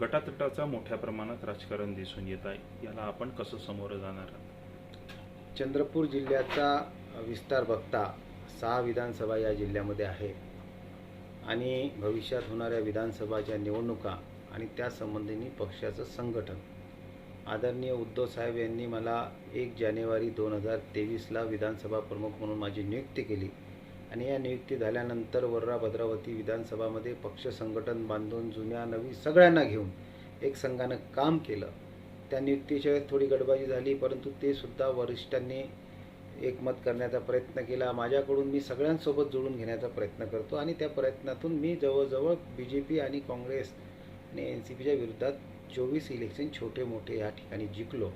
गटातटाचा मोठ्या प्रमाणात राजकारण दिसून येत आहे. याला आपण कसं समोर जाणार आहात? चंद्रपूर जिल्ह्याचा विस्तार बघता सहा विधानसभा या जिल्ह्यामध्ये आहे. आणि भविष्यात होणाऱ्या विधानसभाच्या निवडणुका आणि त्या संबंधीनी पक्षाचं संघटन. आदरणीय उद्धव साहेब यांनी मला एक जानेवारी दोन हजार तेवीसला विधानसभा प्रमुख म्हणून माझी नियुक्ती केली. आणि या नियुक्ती झाल्यानंतर वर्रा भद्रावती विधानसभामध्ये पक्ष संघटन बांधून जुन्या नवी सगळ्यांना घेऊन एक संघानं काम केलं. त्या नियुक्तीच्या वेळेस थोडी गडबाजी झाली परंतु ते सुद्धा वरिष्ठांनी एकमत करण्याचा प्रयत्न केला. माझ्याकडून मी सगळ्यांसोबत जुळून घेण्याचा प्रयत्न करतो आणि त्या प्रयत्नातून मी जवळजवळ बी जे पी आणि काँग्रेस आणि एन सी पीच्या विरोधात चोवीस इलेक्शन छोटे मोठे या ठिकाणी जिंकलो.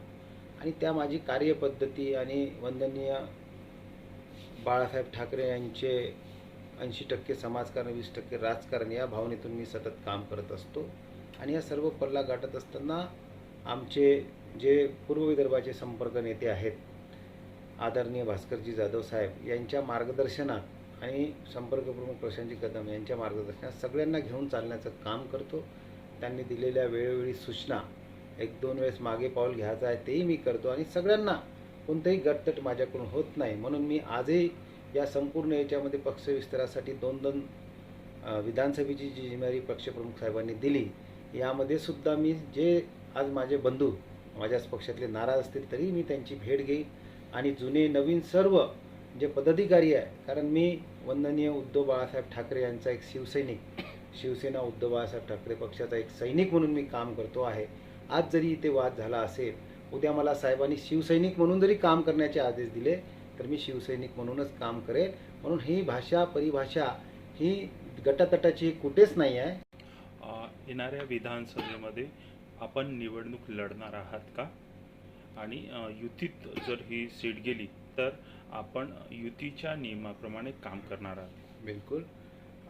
आणि त्या माझी कार्यपद्धती आणि वंदनीय बाळासाहेब ठाकरे यांचे ऐंशी टक्के समाजकारण वीस टक्के राजकारण या भावनेतून मी सतत काम करत असतो. आणि या सर्व पल्ला गाठत असताना आमचे जे पूर्व विदर्भाचे संपर्क नेते आहेत आदरणीय भास्करजी जाधव साहेब यांच्या मार्गदर्शनात आणि संपर्क प्रमुख प्रशांतजी कदम यांच्या मार्गदर्शनात सगळ्यांना घेऊन चालण्याचं काम करतो. त्यांनी दिलेल्या वेळोवेळी सूचना एक दोन वेळेस मागे पाऊल घ्यायचं आहे तेही मी करतो. आणि सगळ्यांना कोणतंही गटतट माझ्याकडून होत नाही. म्हणून मी आजही या संपूर्ण याच्यामध्ये पक्षविस्तारासाठी दोन दोन विधानसभेची जी जिम्मेवारी पक्षप्रमुख साहेबांनी दिली यामध्ये सुद्धा मी जे आज माझे बंधू माझ्याच पक्षातले नाराज असतील तरी मी त्यांची भेट घेईन. आणि जुने नवीन सर्व जे पदाधिकारी आहे कारण मी वंदनीय उद्धव बाळासाहेब ठाकरे यांचा एक शिवसैनिक शिवसेना उद्धव बाळासाहेब ठाकरे पक्षाचा एक सैनिक म्हणून मी काम करतो आहे. आज जरी इथे वाद झाला असेल उद्या मला साहेबांनी शिवसैनिक म्हणून जरी काम करण्याचे आदेश दिले तर मी शिवसैनिक म्हणूनच काम करेन. म्हणून ही भाषा परिभाषा ही गटातटाची कुठेच नाही आहे. येणाऱ्या विधानसभेमध्ये आपण निवडणूक लढणार आहात का? आणि युतीत जर ही सीट गेली तर आपण युतीच्या नियमाप्रमाणे काम करणार आहात. बिलकुल.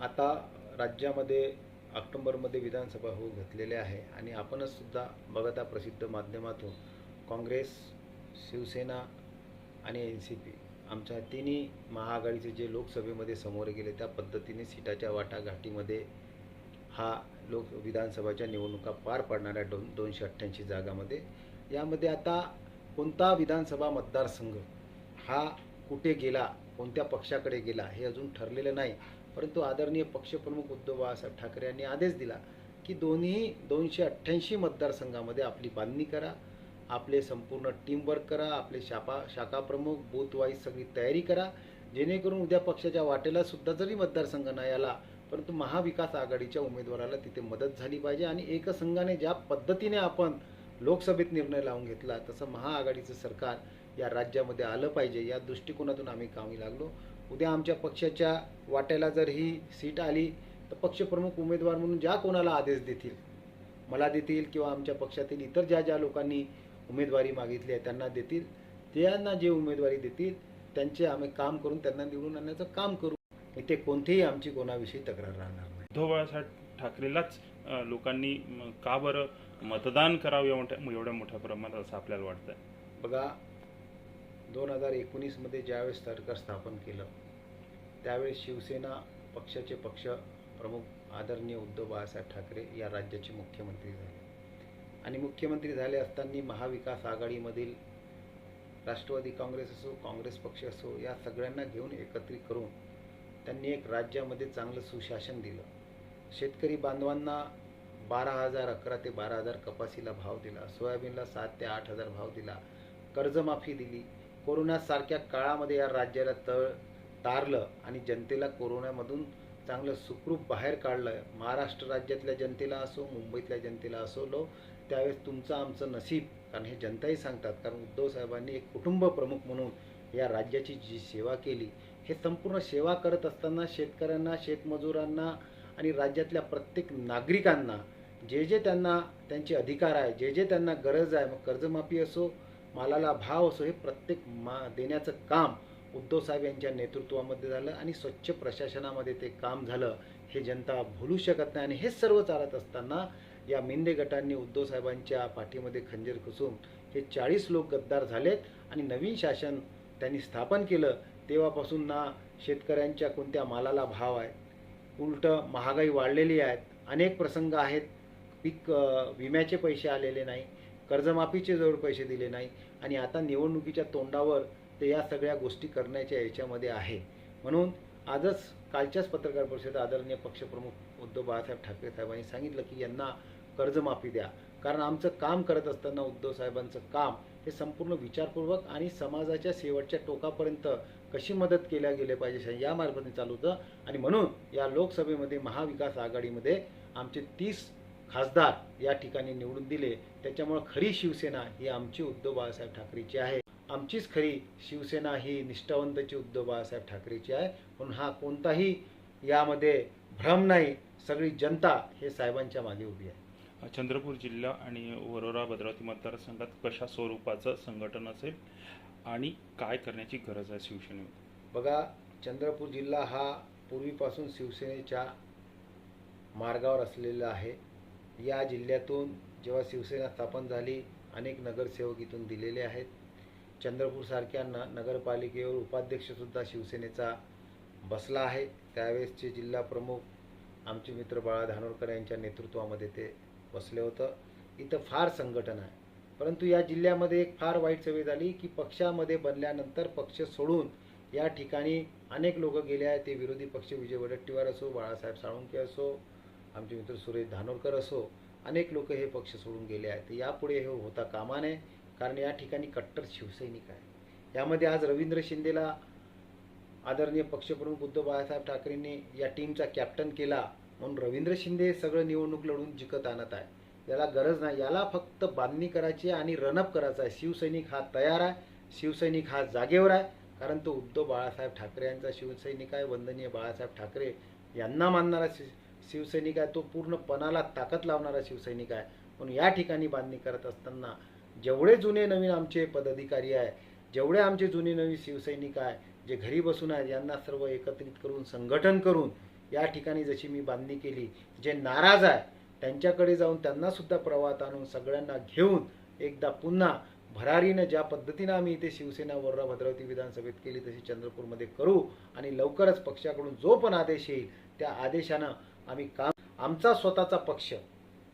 आता राज्यामध्ये ऑक्टोबरमध्ये विधानसभा होऊ घातलेले आहे आणि आपणच सुद्धा बघता प्रसिद्ध माध्यमातून काँग्रेस शिवसेना आणि एन सी पी. आमच्या तिन्ही महाआघाडीचे जे लोकसभेमध्ये समोर गेले त्या पद्धतीने सीटाच्या वाटाघाटीमध्ये हा लोक विधानसभाच्या निवडणुका पार पाडणाऱ्या दोन दोनशे अठ्ठ्याऐंशी जागामध्ये. यामध्ये आता कोणता विधानसभा मतदारसंघ हा कुठे गेला कोणत्या पक्षाकडे गेला हे अजून ठरलेलं नाही. परंतु आदरणीय पक्षप्रमुख उद्धव बाळासाहेब ठाकरे यांनी आदेश दिला की दोन्ही दोनशे अठ्ठ्याऐंशी मतदारसंघामध्ये आपली बांधणी करा. आपले संपूर्ण टीमवर्क करा आपले शापा शाखा प्रमुख बूथवाईज सगळी तयारी करा. जेणेकरून उद्या पक्षाच्या वाटेला सुद्धा जरी मतदारसंघ नाही आला परंतु महाविकास आघाडीच्या उमेदवाराला तिथे मदत झाली पाहिजे आणि एकसंघाने ज्या पद्धतीने आपण लोकसभेत निर्णय लावून घेतला तसं महाआघाडीचं सरकार या राज्यामध्ये आलं पाहिजे या दृष्टिकोनातून आम्ही कामी लागलो. उद्या आमच्या पक्षाच्या वाट्याला जर ही सीट आली तर पक्षप्रमुख उमेदवार म्हणून ज्या कोणाला आदेश देतील मला देतील किंवा आमच्या पक्षातील इतर ज्या ज्या लोकांनी उमेदवारी मागितली आहे त्यांना देतील. त्यांना जे उमेदवारी देतील त्यांचे आम्ही काम करून त्यांना निवडून आणण्याचं काम करू. इथे कोणतीही आमची कोणाविषयी तक्रार राहणार नाही. उद्धव बाळासाहेब ठाकरेलाच लोकांनी का बरं मतदान करावं एवढ्या एवढ्या मोठ्या प्रमाणात असं आपल्याला वाटतं बघा दोन हजार एकोणीसमध्ये ज्यावेळेस सरकार स्थापन केलं त्यावेळेस शिवसेना पक्षाचे पक्ष प्रमुख आदरणीय उद्धव बाळासाहेब ठाकरे या राज्याचे मुख्यमंत्री झाले. आणि मुख्यमंत्री झाले असताना महाविकास आघाडीमधील राष्ट्रवादी काँग्रेस असो काँग्रेस पक्ष असो या सगळ्यांना घेऊन एकत्रित करून त्यांनी एक राज्यामध्ये चांगलं सुशासन दिलं. शेतकरी बांधवांना बारा हजार अकरा ते बारा हजार कपासीला भाव दिला सोयाबीनला सात ते आठ हजार भाव दिला कर्जमाफी दिली. कोरोनासारख्या काळामध्ये या राज्याला तळ तारलं आणि जनतेला कोरोनामधून चांगलं सुखरूप बाहेर काढलं आहे महाराष्ट्र राज्यातल्या जनतेला असो मुंबईतल्या जनतेला असो लो त्यावेळेस तुमचं आमचं नशीब कारण हे जनताही सांगतात कारण उद्धव साहेबांनी एक कुटुंब प्रमुख म्हणून या राज्याची जी सेवा केली हे संपूर्ण सेवा करत असताना शेतकऱ्यांना शेतमजुरांना आणि राज्यातल्या प्रत्येक नागरिकांना जे जे त्यांना त्यांचे अधिकार आहे जे जे त्यांना गरज आहे मग कर्जमाफी असो मालाला भाव असो हे प्रत्येक मा देण्याचं काम उद्धव साहेब यांच्या नेतृत्वामध्ये झालं आणि स्वच्छ प्रशासनामध्ये ते काम झालं हे जनता भुलू शकत नाही. आणि हे सर्व चालत असताना या मिंदे गटांनी उद्धव साहेबांच्या पाठीमध्ये खंजीर खुसून हे चाळीस लोक गद्दार झालेत आणि नवीन शासन त्यांनी स्थापन केलं. तेव्हापासून ना शेतकऱ्यांच्या कोणत्या मालाला भाव आहे उलट महागाई वाढलेली आहेत अनेक प्रसंग आहेत. पीक विम्याचे पैसे आलेले नाही कर्जमाफीचे जवळ पैसे दिले नाही. आणि आता निवडणुकीच्या तोंडावर ते या सगळ्या गोष्टी करण्याच्या याच्यामध्ये आहे. म्हणून आजच कालच्याच पत्रकार परिषदेत आदरणीय पक्षप्रमुख उद्धव बाळासाहेब ठाकरे साहेबांनी सांगितलं की यांना कर्जमाफी द्या. कारण आमचं काम करत असताना उद्धव साहेबांचं काम हे संपूर्ण विचारपूर्वक आणि समाजाच्या शेवटच्या टोकापर्यंत कशी मदत केल्या गेले पाहिजे या मार्फत चालू होतं. आणि म्हणून या लोकसभेमध्ये महाविकास आघाडीमध्ये आमचे तीस खासदार या ठिकाणी निवडून दिले. त्याच्यामुळं खरी शिवसेना ही आमची उद्धव बाळासाहेब ठाकरेची आहे. आमचीच खरी शिवसेना ही निष्ठावंतची उद्धव बाळासाहेब ठाकरेची आहे. म्हणून हा कोणताही यामध्ये भ्रम नाही सगळी जनता हे साहेबांच्या मागे उभी आहे. चंद्रपूर जिल्हा आणि वरोरा भद्रावती मतदारसंघात कशा स्वरूपाचं संघटन असेल आणि काय करण्याची गरज आहे शिवसेनेमध्ये बघा चंद्रपूर जिल्हा हा पूर्वीपासून शिवसेनेच्या मार्गावर असलेला आहे. या जिल्ह्यातून जेव्हा शिवसेना स्थापन झाली अनेक नगरसेवक इथून दिलेले आहेत. चंद्रपूरसारख्या न नगरपालिकेवर उपाध्यक्षसुद्धा शिवसेनेचा बसला आहे. त्यावेळेसचे जिल्हा प्रमुख आमचे मित्र बाळा धानोरकर यांच्या नेतृत्वामध्ये ते बसले होतं. इथं फार संघटन आहे. परंतु या जिल्ह्यामध्ये एक फार वाईट सवय झाली की पक्षामध्ये बनल्यानंतर पक्ष सोडून या ठिकाणी अनेक लोक गेले आहेत. ते विरोधी पक्ष विजय वडट्टीवार असो बाळासाहेब साळुंके असो आमचे मित्र सुरेश धानोरकर असो अनेक लोक हे पक्ष सोडून गेले आहेत. यापुढे हे होता कामा नये. कारण या ठिकाणी कट्टर शिवसैनिक आहे. यामध्ये आज रवींद्र शिंदेला आदरणीय पक्षप्रमुख उद्धव बाळासाहेब ठाकरेंनी या टीमचा कॅप्टन केला म्हणून रवींद्र शिंदे सगळं निवडणूक लढून जिंकत आणत आहे. याला गरज नाही. याला फक्त बांधणी करायची आहे आणि रनअप करायचा आहे. शिवसैनिक हा तयार आहे. शिवसैनिक हा जागेवर आहे. कारण तो उद्धव बाळासाहेब ठाकरे यांचा शिवसैनिक आहे. वंदनीय बाळासाहेब ठाकरे यांना मानणारा शि शिवसैनिक आहे. तो पूर्णपणाला ताकद लावणारा शिवसैनिक आहे. म्हणून या ठिकाणी बांधणी करत असताना जेवढे जुने नवीन आमचे पदाधिकारी आहे जेवढे आमचे जुने नवीन शिवसैनिक आहे जे घरी बसून आहेत यांना सर्व एकत्रित करून संघटन करून या ठिकाणी जशी मी बांधणी केली जे नाराज आहे त्यांच्याकडे जाऊन त्यांनासुद्धा प्रवाहात आणून सगळ्यांना घेऊन एकदा पुन्हा भरारीनं ज्या पद्धतीनं आम्ही इथे शिवसेना वरोरा भद्रावती विधानसभेत केली तशी चंद्रपूरमध्ये करू आणि लवकरच पक्षाकडून जो पण आदेश येईल त्या आदेशानं आम्ही काम आमचा स्वतःचा पक्ष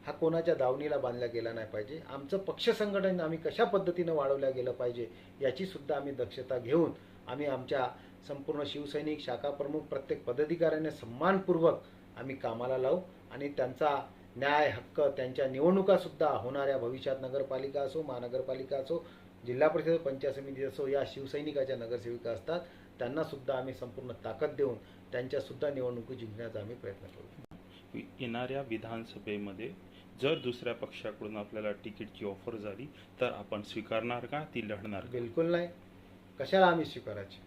हा कोणाच्या दावणीला बांधला गेला नाही पाहिजे. आमचं पक्ष संघटन आम्ही कशा पद्धतीनं वाढवल्या गेलं पाहिजे याची सुद्धा आम्ही दक्षता घेऊन आम्ही आमच्या संपूर्ण शिवसैनिक शाखा प्रमुख प्रत्येक पदाधिकाऱ्याने सन्मानपूर्वक आम्ही कामाला लावू आणि त्यांचा न्याय हक्क त्यांच्या निवडणुकासुद्धा होणाऱ्या भविष्यात नगरपालिका असो महानगरपालिका असो जिल्हा परिषद पंचायत समिती असो या शिवसैनिकाच्या नगरसेविका असतात. त्यांनासुद्धा आम्ही संपूर्ण ताकद देऊन त्यांच्यासुद्धा निवडणुकी जिंकण्याचा आम्ही प्रयत्न करू. येणाऱ्या विधानसभेमध्ये जर दुसऱ्या पक्षाकडून आपल्याला तिकीटची ऑफर झाली तर आपण स्वीकारणार का? ती लढणार का? बिलकुल नाही. कशाला आम्ही स्वीकारायचे?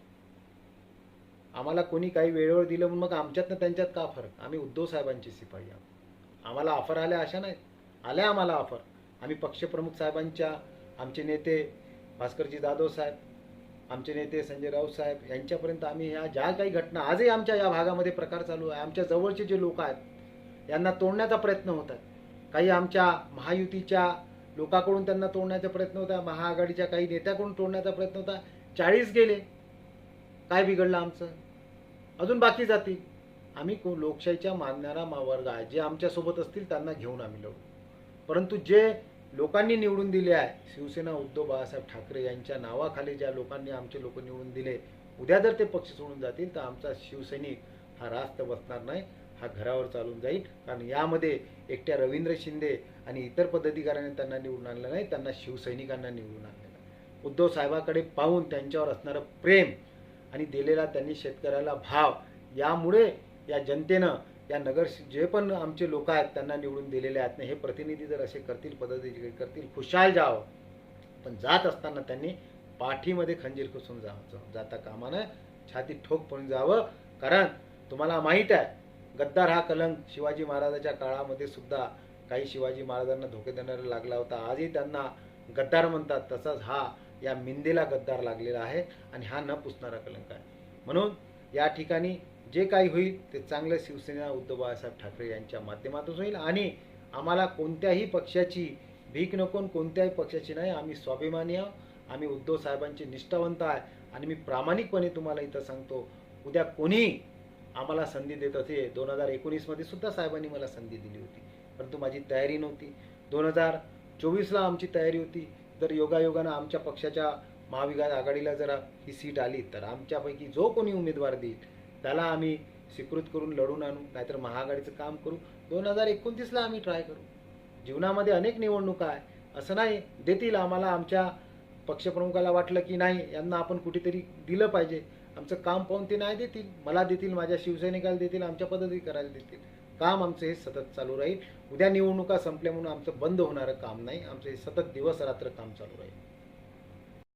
आम्हाला कोणी काही वेळेवर दिलं म्हणून मग आमच्यातनं त्यांच्यात का फरक? आम्ही उद्धव साहेबांचे शिपाई आहोत. आम्हाला ऑफर आल्या अशा नाहीत. आल्या आम्हाला ऑफर आम्ही पक्षप्रमुख साहेबांच्या आमचे नेते भास्करजी जाधव साहेब आमचे नेते संजय राऊत साहेब यांच्यापर्यंत आम्ही ह्या ज्या काही घटना आजही आमच्या या भागामध्ये प्रकार चालू आहे. आमच्या जवळचे जे लोक आहेत यांना तोडण्याचा प्रयत्न होत आहे काही आमच्या महायुतीच्या लोकांकडून त्यांना तोडण्याचा प्रयत्न होता महाआघाडीच्या काही नेत्याकडून तोडण्याचा प्रयत्न होता. चाळीस गेले. काय बिघडलं आमचं? अजून बाकी जातील. आम्ही को- लोकशाहीच्या मानणारा मा- वर्ग आहे. जे आमच्यासोबत असतील त्यांना घेऊन आम्ही लढू. परंतु जे लोकांनी निवडून दिले आहे शिवसेना उद्धव बाळासाहेब ठाकरे यांच्या नावाखाली ज्या लोकांनी आमचे लोक निवडून दिले उद्या जर ते पक्ष सोडून जातील तर आमचा शिवसैनिक हा रास्त बसणार नाही. हा घरावर चालून जाईल. कारण यामध्ये एकट्या रवींद्र शिंदे आणि इतर पदाधिकाऱ्यांनी त्यांना निवडून आणलं नाही त्यांना शिवसैनिकांना निवडून आणलेलं आहे. उद्धव साहेबाकडे पाहून त्यांच्यावर असणारं प्रेम आणि दिलेला त्यांनी शेतकऱ्याला भाव यामुळे या जनतेनं या नगर जे पण आमचे लोक आहेत त्यांना निवडून दिलेले आहेत. ना हे प्रतिनिधी जर असे करतील पद्धती करतील खुशाल जावं. पण जात असताना त्यांनी पाठीमध्ये खंजीर कुसून जावं. जाता कामानं छातीत ठोक पडून जावं. कारण तुम्हाला माहीत आहे गद्दार हा कलंक शिवाजी महाराजाच्या काळामध्ये सुद्धा काही शिवाजी महाराजांना धोके देणारा लागला होता. आजही त्यांना गद्दार म्हणतात तसाच हा या मिंदेला गद्दार लागलेला आहे आणि हा न पुसणारा कलंक आहे. म्हणून या ठिकाणी जे काही होईल ते चांगलं शिवसेना उद्धव बाळासाहेब ठाकरे यांच्या माध्यमातून होईल आणि आम्हाला कोणत्याही पक्षाची भीक नको कोणत्याही पक्षाची नाही. आम्ही स्वाभिमानी आहोत आम्ही उद्धव साहेबांचे निष्ठावंत आहे आणि मी प्रामाणिकपणे तुम्हाला इथं सांगतो उद्या कोणी आम्हाला संधी देत होते. दोन हजार एकोणीसमध्ये सुद्धा साहेबांनी मला संधी दिली होती. परंतु माझी तयारी नव्हती. दोन हजार चोवीसला आमची तयारी होती. जर योगायोगानं आमच्या पक्षाच्या महाविकास आघाडीला जर ही सीट आली. तर आमच्यापैकी जो कोणी उमेदवार देईल त्याला आम्ही स्वीकृत करून लढून आणू. नाहीतर महाआघाडीचं काम करू. दोन हजार एकोणतीसला आम्ही ट्राय करू. जीवनामध्ये अनेक निवडणुका आहे. असं नाही देतील. आम्हाला आमच्या पक्षप्रमुखाला वाटलं की नाही यांना आपण कुठेतरी दिलं पाहिजे. आमचं काम पाहून ते नाही देतील. मला देतील माझ्या शिवसैनिकाला देतील आमच्या पदाधिकाऱ्याला देतील. काम आमचं हे सतत चालू राहील. उद्या निवडणुका संपल्या म्हणून आमचं बंद होणारं काम नाही. आमचं हे सतत दिवस रात्र काम चालू राहील.